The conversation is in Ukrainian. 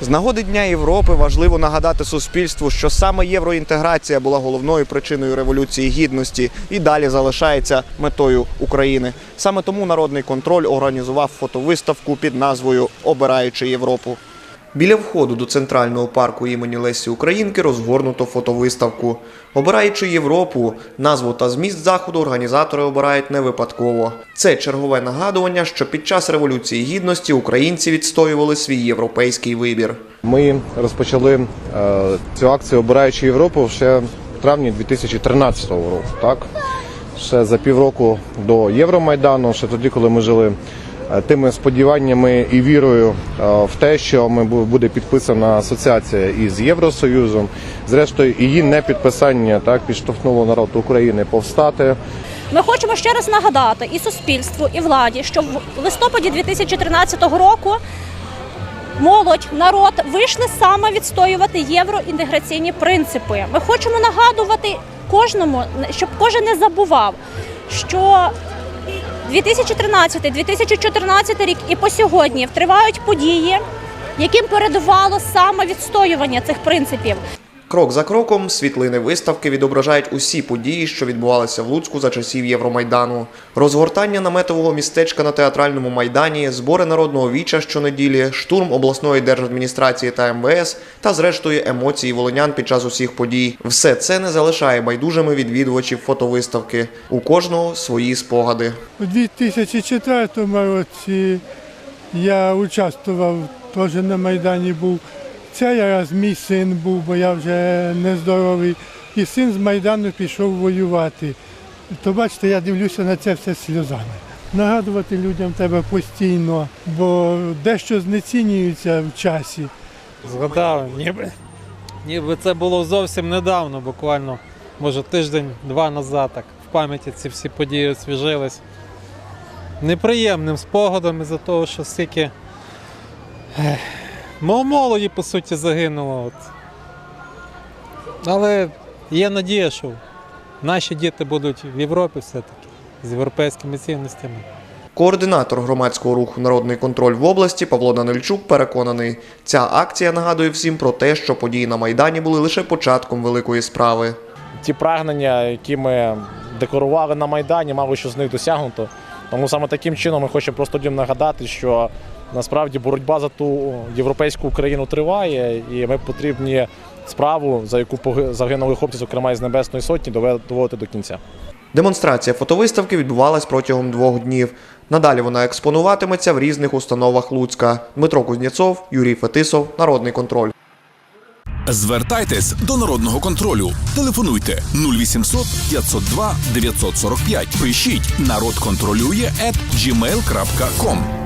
З нагоди Дня Європи важливо нагадати суспільству, що саме євроінтеграція була головною причиною революції гідності і далі залишається метою України. Саме тому народний контроль організував фотовиставку під назвою Обираючи Європу. Біля входу до центрального парку імені Лесі Українки розгорнуто фотовиставку. Обираючи Європу, назву та зміст заходу організатори обирають не випадково. Це чергове нагадування, що під час революції гідності українці відстоювали свій європейський вибір. Ми розпочали е, цю акцію Обираючи Європу ще в травні 2013 року. Так? Ще за півроку до Євромайдану, ще тоді, коли ми жили тими сподіваннями і вірою е, в те, що ми буде підписана асоціація із Євросоюзом. Зрештою, її непідписання так підштовхнуло народ України повстати. Ми хочемо ще раз нагадати і суспільству, і владі, що в листопаді 2013 року молодь, народ вийшли саме відстоювати євроінтеграційні принципи. Ми хочемо нагадувати кожному, щоб кожен не забував, що 2013-2014 рік і по сьогодні тривають події, яким передувало саме відстоювання цих принципів. Крок за кроком світлини виставки відображають усі події, що відбувалися в Луцьку за часів Євромайдану. Розгортання наметового містечка на театральному майдані, збори народного віча щонеділі, штурм обласної держадміністрації та МВС та, зрештою, емоції волинян під час усіх подій. Все це не залишає байдужими відвідувачів фотовиставки. У кожного свої спогади. У 2004 році я участвував, теж на Майдані був. Цей раз мій син був, бо я вже нездоровий. І син з Майдану пішов воювати. То бачите, я дивлюся на це все сльозами. Нагадувати людям треба постійно, бо дещо знецінюється в часі. Згадав, ніби, ніби це було зовсім недавно, буквально, може тиждень-два назад, так в пам'яті ці всі події освіжились. Неприємним спогадом із-за того, що стільки мов молоді, по суті, загинуло. От. Але є надія, що наші діти будуть в Європі все-таки з європейськими цінностями. Координатор громадського руху Народний контроль в області Павло Данильчук переконаний, ця акція нагадує всім про те, що події на майдані були лише початком великої справи. ті прагнення, які ми декларували на Майдані, мало що з них досягнуто. Тому саме таким чином ми хочемо просто людям нагадати, що насправді боротьба за ту європейську Україну триває, і ми потрібні справу, за яку загинули хлопці, зокрема із Небесної Сотні, доводити до кінця. Демонстрація фотовиставки відбувалась протягом двох днів. Надалі вона експонуватиметься в різних установах Луцька. Дмитро Кузнєцов, Юрій Фетисов, Народний контроль. Звертайтесь до народного контролю. Телефонуйте 0800 502 945. Пишіть народ контролює at gmail.com.